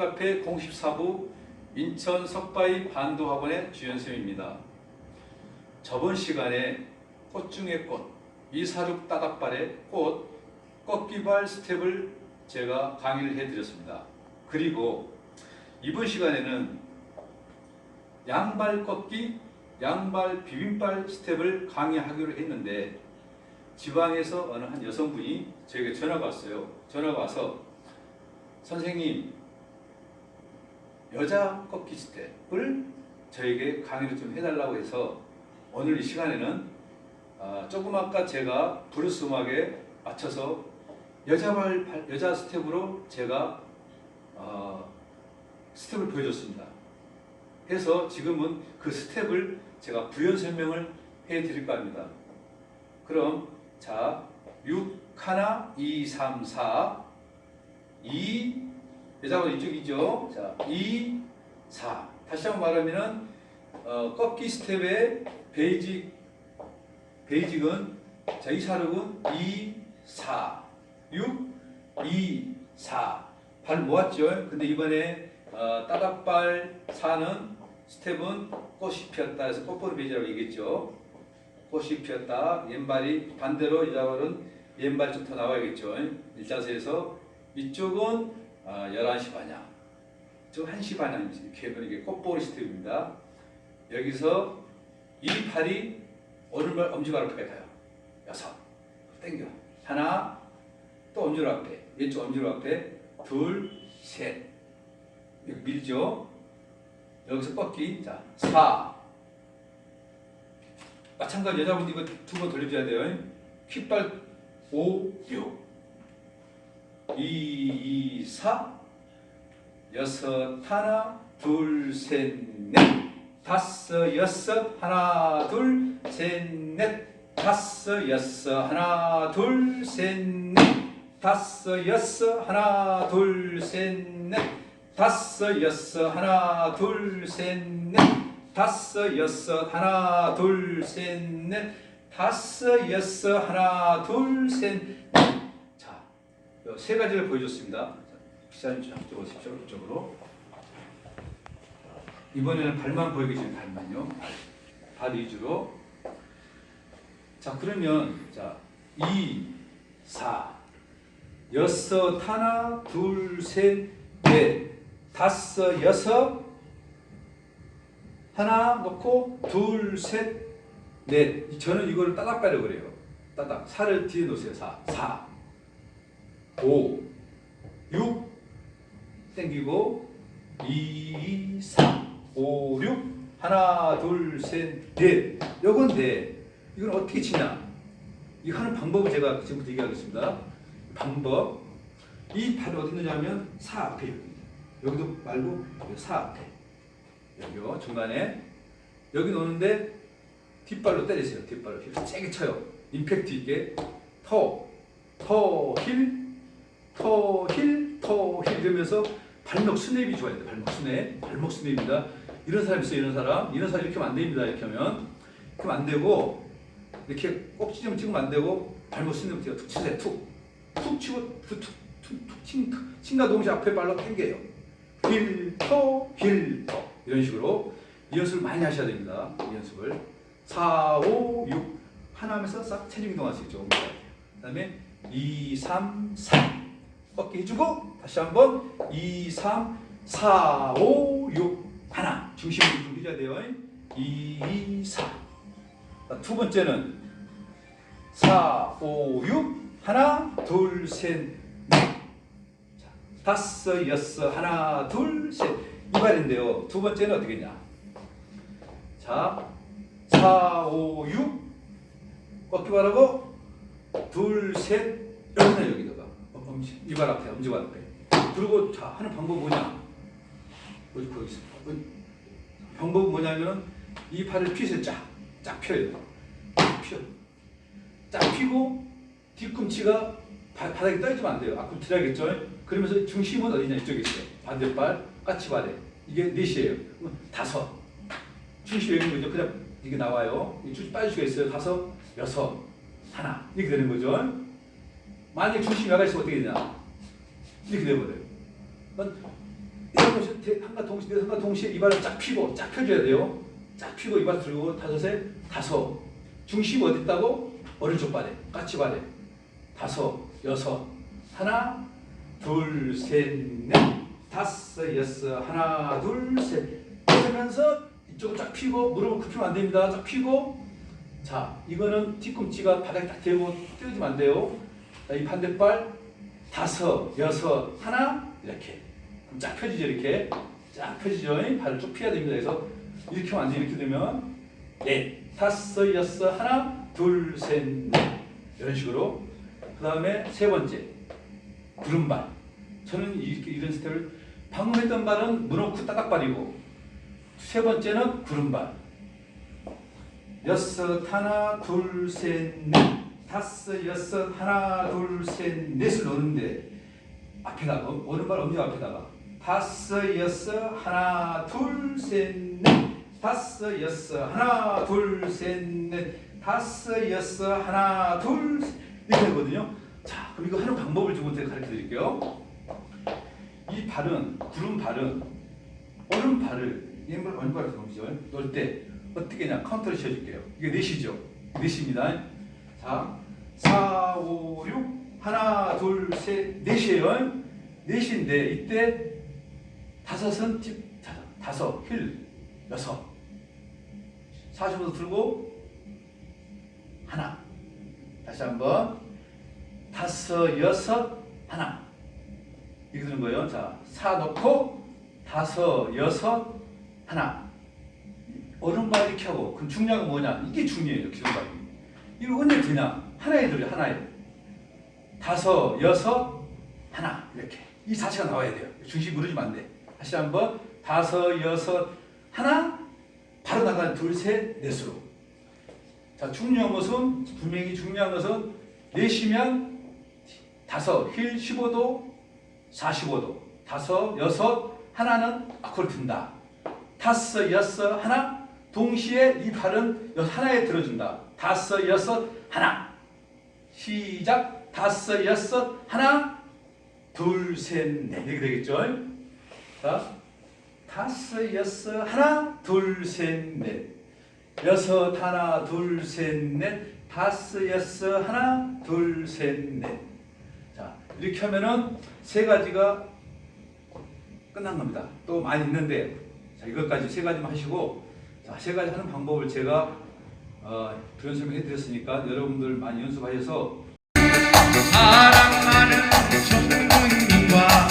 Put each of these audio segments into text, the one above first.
카페 공식 사부 인천 석바위 반도학원의 주연쌤입니다. 저번 시간에 꽃 중의 꽃, 이사륙 따닥발의 꽃, 꺾기발 스텝을 제가 강의를 해드렸습니다. 그리고 이번 시간에는 양발 꺾기, 양발 비빔발 스텝을 강의하기로 했는데 지방에서 어느 한 여성분이 저에게 전화가 왔어요. 전화가 와서 선생님 여자 꺾기 스텝을 저에게 강의를 좀 해달라고 해서 오늘 이 시간에는 아, 조금 아까 제가 브루스 음악에 맞춰서 여자 발 발- 여자 스텝으로 제가 어, 스텝을 보여줬습니다. 해서 지금은 그 스텝을 제가 부연 설명을 해드릴까 합니다. 그럼 자 6, 하나, 2, 3, 4 2 여자분 이쪽이죠. 자, 2, 4 다시 한 번 말하면은 어, 꺾기 스텝의 베이직 베이직은 자, 이 사륙은 2, 4 6, 2, 4 발 모았죠. 근데 이번에 어, 따닥발 4는 스텝은 꽃이 피었다 해서 꽃보는 베이지라고 얘기했죠. 꽃이 피었다. 왼발이 반대로 이 자발은 왼발이 좀더 나와야겠죠. 일자세에서 이쪽은 아, 11시 반향, 저 1시 반향입니다. 하면 이게 꽃보리 스텝입니다. 여기서 이 팔이 오른발 엄지발 앞에 가요. 여섯. 땡겨. 하나, 또 엄지발 앞에, 왼쪽 엄지발 앞에, 둘, 셋. 여기 밀죠. 여기서 뻗기. 자, 사. 마찬가지 여자분 이거 두 번 돌려줘야 돼요. 퀴발 5, 6. 2, 2, 4. 여섯, 하나, 둘, 셋, 넷. 다섯, 여섯, 하나, 둘, 셋, 넷. 다섯, 여섯, 하나, 둘, 셋, 넷. 다섯, 여섯, 하나, 둘, 셋, 넷. 다섯, 여섯, 하나, 둘, 셋, 넷. 다섯, 여섯, 하나, 둘, 셋, 넷. 다섯, 여섯, 하나, 둘, 셋, 넷. 자, 요 세 가지를 보여줬습니다. 기사님 좀 오십시오. 이쪽으로. 이번에는 발만 보이겠지만 발만요. 발, 발 위주로. 자, 그러면 자, 2, 4, 여섯, 하나, 둘, 다섯, 여섯, 하나 놓고 둘, 셋, 넷. 저는 이거를 따닥 빨려 그래요. 따닥. 살을 뒤에 놓으세요. 4, 4, 5, 6, 땡기고 2, 3, 5, 6, 하나, 둘, 셋, 넷. 요건데 이건 어떻게 치냐? 이 하는 방법을 제가 지금부터 얘기하겠습니다. 방법. 이 발이 어디 있느냐면 사 앞에 여기. 여기도 말고 여기 사 앞에. 여기요 중간에 여기 놓는데 뒷발로 때리세요. 뒷발로 힘 세게 쳐요. 임팩트 있게 터, 터, 힐, 터, 힐, 터, 힐 이러면서 발목 스냅이 좋아야 돼. 발목 스냅, 발목 스냅입니다. 이런 사람 있어요. 이런 사람, 이런 사람 이렇게 하면 안 됩니다. 이렇게 하면 하면 안 되고 이렇게 꼭지 좀 찍으면 안 되고 발목 스냅 툭 치세요. 툭, 툭 치고 툭, 툭, 툭, 툭 친, 친다 동시에 앞에 발로 당겨요. 힐, 터, 힐, 터 이런 식으로 이 연습을 많이 하셔야 됩니다. 이 연습을 4, 5, 6 하나 하면서 싹 체중 이동할 수 있죠. 그 다음에 2, 3, 4 꺾기 해주고 다시 한번 2, 3, 4, 5, 6 하나 중심을 좀 해줘야 돼요. 2, 4. 자, 두 번째는 4, 5, 6 하나, 둘, 셋, 넷. 자, 다섯, 여섯, 하나, 둘, 셋. 이 발인데요. 두 번째는 어떻게 했냐? 자, 4, 5, 6 꺾기 바라고 둘, 셋, 여기다 여기다 가 엄지 이발 앞에 엄지발 앞에 그리고 자 하는 방법 뭐냐? 어디 거기 있어. 방법은 뭐냐면은 이 팔을 피세요 쫙, 쫙 펴요. 쫙 펴. 쫙 피고 뒤꿈치가 바, 바닥에 떨어지면 안 돼요. 앞으로 들어야겠죠? 그러면서 중심은 어디냐 이쪽에 있어요. 반대발, 까치발에. 이게 넷이에요. 다섯. 중심 여기 거죠. 그냥 이게 나와요. 쭉 빠질 수가 있어요. 다섯, 여섯, 하나. 이렇게 되는 거죠. 만약 중심이 나가 있으면 어떻게 되냐? 이렇게 돼버려요. 것이 한가 동시에 한가 동시에 이발을 쫙 펴고 쫙 펴줘야 돼요. 쫙 펴고 이발 들고 다섯에 다섯. 중심 어디 있다고? 오른쪽 발에, 까치발에. 다섯, 여섯, 하나, 둘, 셋, 넷, 다섯, 여섯, 하나, 둘, 셋. 하면서 이쪽을 쫙 펴고 무릎을 굽히면 안 됩니다. 쫙 펴고 자, 이거는 뒤꿈치가 바닥에 딱 대고 띄워지면 안 돼요. 자, 이 반대발 다섯, 여섯, 하나 이렇게 그럼 쫙 펴지죠 이렇게 쫙 펴지죠. 발을 쭉 펴야 됩니다. 그래서 이렇게 돼. 이렇게 되면 넷, 다섯, 여섯, 하나, 둘, 셋, 넷 이런 식으로 그 다음에 세 번째 구름발 저는 이렇게 이런 스텝을 방금 했던 발은 무릎 따닥발이고 세 번째는 구름발 여섯 하나 둘 셋 넷 다섯 여섯 하나 둘 셋 넷을 놓는데 앞에다가 오른발 엄지 앞에다가 다섯 여섯 하나 둘 셋 넷 다섯 여섯 하나 둘 셋 넷 다섯 여섯 하나 둘 셋. 이렇게 되거든요. 자 그럼 이거 하는 방법을 좀 제가 가르쳐 드릴게요. 이 발은 구름 발은 오른발을 왼발 놓으시죠. 놓을 때 어떻게 냐 카운터를 씌워줄게요. 이게 넷이죠. 넷입니다. 자, 4, 5, 6 하나, 둘, 셋, 넷이에요. 넷인데 이때 다섯은 팁 다섯, 다섯, 힐, 여섯 45도 들고 하나 다시 한 번 다섯, 여섯, 하나 이렇게 되는 거예요. 자, 사 놓고 다섯, 하나. 오른발 이렇게 하고 그럼 중요한 건 뭐냐? 이게 중요해요. 기존발이. 이거 언제 되냐? 하나에 들어요. 하나에. 다섯, 여섯, 하나 이렇게 이 자체가 나와야 돼요. 중심 무너지면 안 돼. 다시 한번 다섯, 여섯, 하나 바로 나가는 둘, 셋, 넷으로. 자 중요한 것은 분명히 중요한 것은 넷이면 다섯, 힐 15도, 45도, 다섯, 여섯, 하나는 앞으로 든다. 다섯, 여섯, 하나 동시에 이 발은 여- 하나에 들어준다. 다섯, 여섯, 하나. 시작. 다섯, 여섯, 하나. 둘, 셋, 넷. 이렇게 되겠죠? 자 다섯, 여섯, 하나. 둘, 셋, 넷. 여섯, 하나, 둘, 셋, 넷. 다섯, 여섯, 하나. 둘, 셋, 넷. 자, 이렇게 하면은 세 가지가 끝난 겁니다. 또 많이 있는데 자, 이것까지 세 가지만 하시고 자, 세 가지 하는 방법을 제가 어, 그런 설명해 드렸으니까 여러분들 많이 연습하셔서 사랑하는 정군님과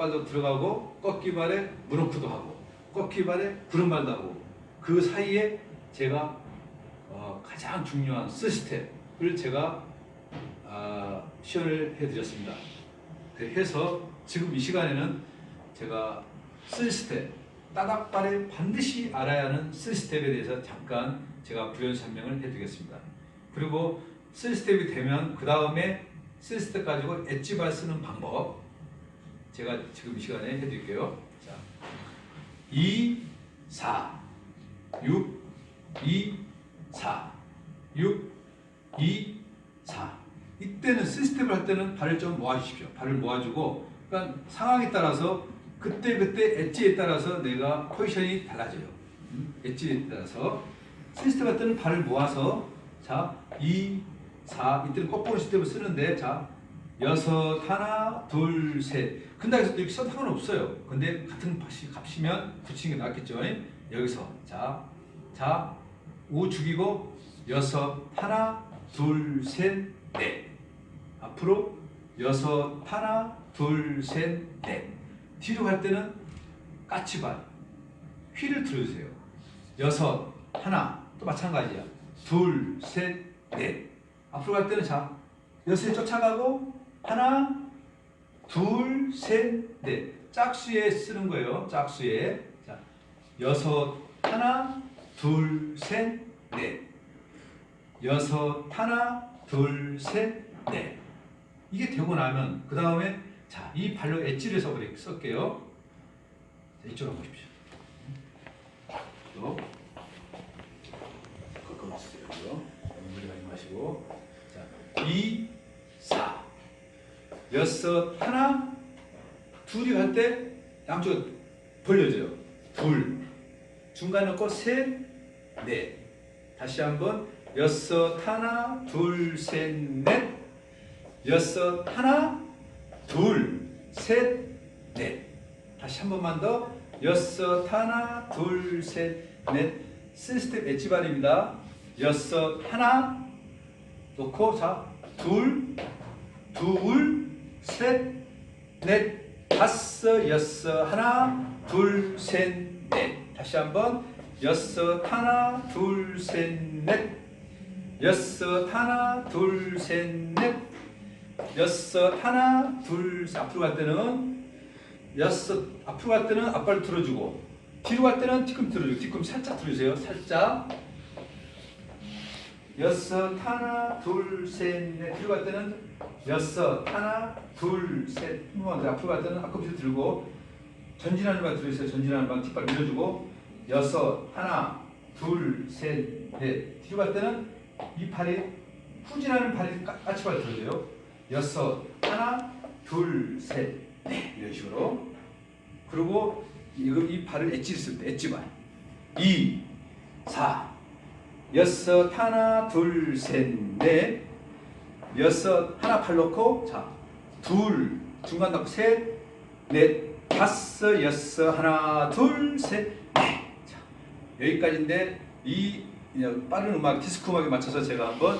따닥발도 들어가고 꺾기발에 무릎프도 하고 꺾기 발에 구름발도 하고 그 사이에 제가 어, 가장 중요한 시스템을 제가 아, 시연을 해드렸습니다. 그래서 지금 이 시간에는 제가 시스템 따닥발에 반드시 알아야 하는 시스템에 대해서 잠깐 제가 부연 설명을 해드리겠습니다. 그리고 시스템이 되면 그 다음에 시스템 가지고 엣지발 쓰는 방법 제가 지금 이 시간에 해드릴게요. 자, 2, 4, 6, 2, 4, 6, 2, 4. 이때는 시스템을 할 때는 발을 좀 모아주십시오. 발을 모아주고, 그러니까 상황에 따라서 그때 그때 엣지에 따라서 내가 포지션이 달라져요. 음? 엣지에 따라서 시스템 할 때는 발을 모아서 자 2, 4 이때는 거꾸로 시스템을 쓰는데 자 여섯 하나 둘 셋. 근데 여기서 상관없어요. 근데 같은 값이 값이면 붙이는 게 낫겠죠. 여기서 자, 자, 오 죽이고 여섯 하나 둘셋 넷. 앞으로 여섯 하나 둘셋 넷. 뒤로 갈 때는 까치발 휘를 들어주세요. 여섯 하나 또 마찬가지야. 둘셋 넷. 앞으로 갈 때는 자 여섯에 쫓아가고 하나 둘, 셋, 넷. 짝수에 쓰는 거예요. 짝수에. 자, 여섯, 하나, 둘, 셋, 넷. 여섯, 하나, 둘, 셋, 넷. 이게 되고 나면 그 다음에 자, 이 발로 엣지를 써버리 쓸게요. 자, 이쪽으로 보십시오. 또 꺾어주세요. 이거. 물리 많이 마시고. 자, 2, 4. 여섯 하나 둘이 갈 때 양쪽 벌려줘요. 둘 중간 넣고 셋 넷 다시 한번 여섯 하나 둘 셋 넷. 여섯 하나 둘 셋 넷. 다시 한 번만 더. 여섯 하나 둘 셋 넷. 시스템 엣지 발입니다. 여섯 하나. 놓고 자 둘 둘, 셋, 넷, 다섯, 여섯, 하나, 둘, 셋, 넷. 다시 한번 여섯, 하나, 둘, 셋, 넷. 여섯, 하나, 둘, 셋, 넷. 여섯, 하나, 둘, 셋. 앞으로 갈 때는 여섯, 앞으로 갈 때는 앞발 들어주고 뒤로 갈 때는 뒤꿈 들어주고 뒤꿈 살짝 들어주세요. 살짝. 여섯 하나 둘셋넷. 뒤로 갈 때는 여섯 하나 둘셋. 한번 앞으로 갈 때는 앞꿈치 들고 전진하는 발 들으세요. 전진하는 발 뒷발 밀어주고 여섯 하나 둘셋넷. 뒤로 갈 때는 이 팔이 후진하는 발이 까- 까치발 들어줘요. 여섯 하나 둘셋넷. 이런 식으로. 그리고 이거 이 발을 엣지를 쓸때 엣지발. 2 4 여섯 하나 둘 셋 넷. 여섯 하나 팔 놓고 자둘 중간 넣고 셋넷 다섯 여섯 하나 둘 셋넷. 자, 여기까지인데 이 빠른 음악 디스코 음악에 맞춰서 제가 한번